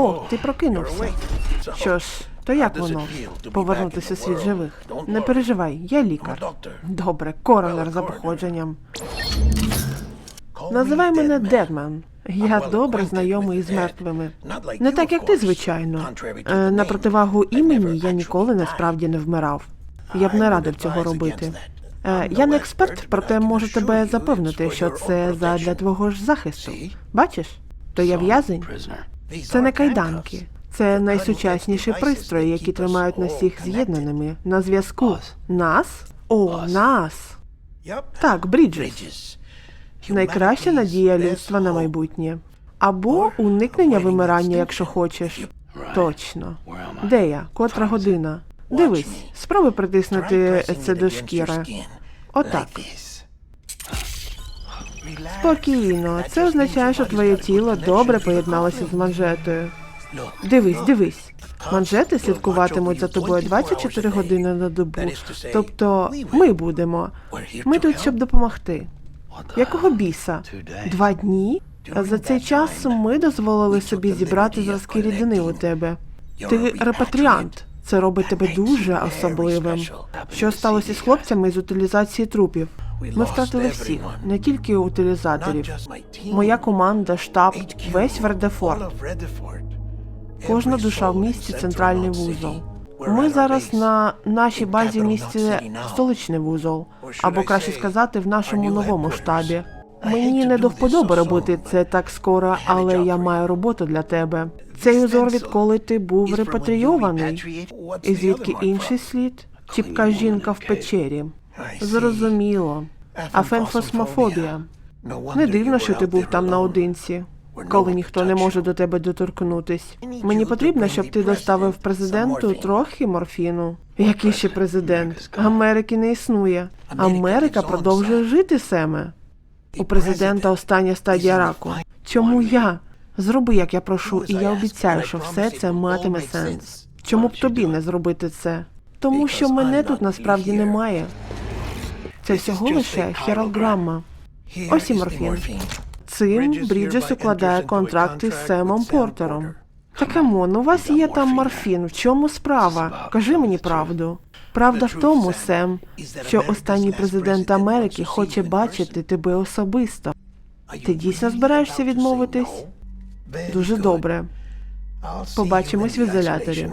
О, ти прокинувся. Що ж, то як воно? Повернутися світ живих. Не переживай, я лікар. Добре, коронер за походженням. Називай мене Дедман. Я добре знайомий із мертвими. Не так, як ти, звичайно. Е, на противагу імені я ніколи насправді не вмирав. Я б не радив цього робити. Е, я не експерт, проте можу тебе запевнити, що це задля твого ж захисту. Бачиш? То я в'язень. Це не кайданки. Це найсучасніші пристрої, які тримають нас всіх з'єднаними на зв'язку. Нас? О, нас. Так, Бріджес. Найкраща надія людства на майбутнє. Або уникнення вимирання, якщо хочеш. Точно. Де я? Котра година? Дивись, спробуй притиснути це до шкіри. Отак. Спокійно. Це означає, що твоє тіло добре поєдналося з манжетою. Дивись, дивись. Манжети слідкуватимуть за тобою 24 години на добу. Тобто ми будемо. Ми тут, щоб допомогти. Якого біса? Два дні? За цей час ми дозволили собі зібрати зразки рідини у тебе. Ти репатріант. Це робить тебе дуже особливим. Що сталося з хлопцями з утилізації трупів? Ми втратили всіх, не тільки утилізаторів. Моя команда, штаб, весь Вердефорд. Кожна душа в місті центральний вузол. Ми зараз на нашій базі в місті столичний вузол, або краще сказати, в нашому новому штабі. Мені не до вподоби робити це так скоро, але я маю роботу для тебе. Цей узор відколи ти був репатрійований. І звідки інший слід? Чіпка жінка в печері. Зрозуміло. А фенфосмофобія. Не дивно, що ти був там наодинці, коли ніхто не може до тебе доторкнутись. Мені потрібно, щоб ти доставив президенту трохи морфіну. Який ще президент? Америки не існує. Америка продовжує жити, Семе. У президента остання стадія раку. Чому я? Зроби, як я прошу, і я обіцяю, що все це матиме сенс. Чому б тобі не зробити це? Тому що мене тут насправді немає. Це всього лише хірограма. Ось і морфін. Цим Бріджес укладає контракти з Семом Портером. Та камон, у вас є там морфін. В чому справа? Кажи мені правду. Правда в тому, Сем, що останній президент Америки хоче бачити тебе особисто. Ти дійсно збираєшся відмовитись? Дуже добре. Побачимось в ізоляторі.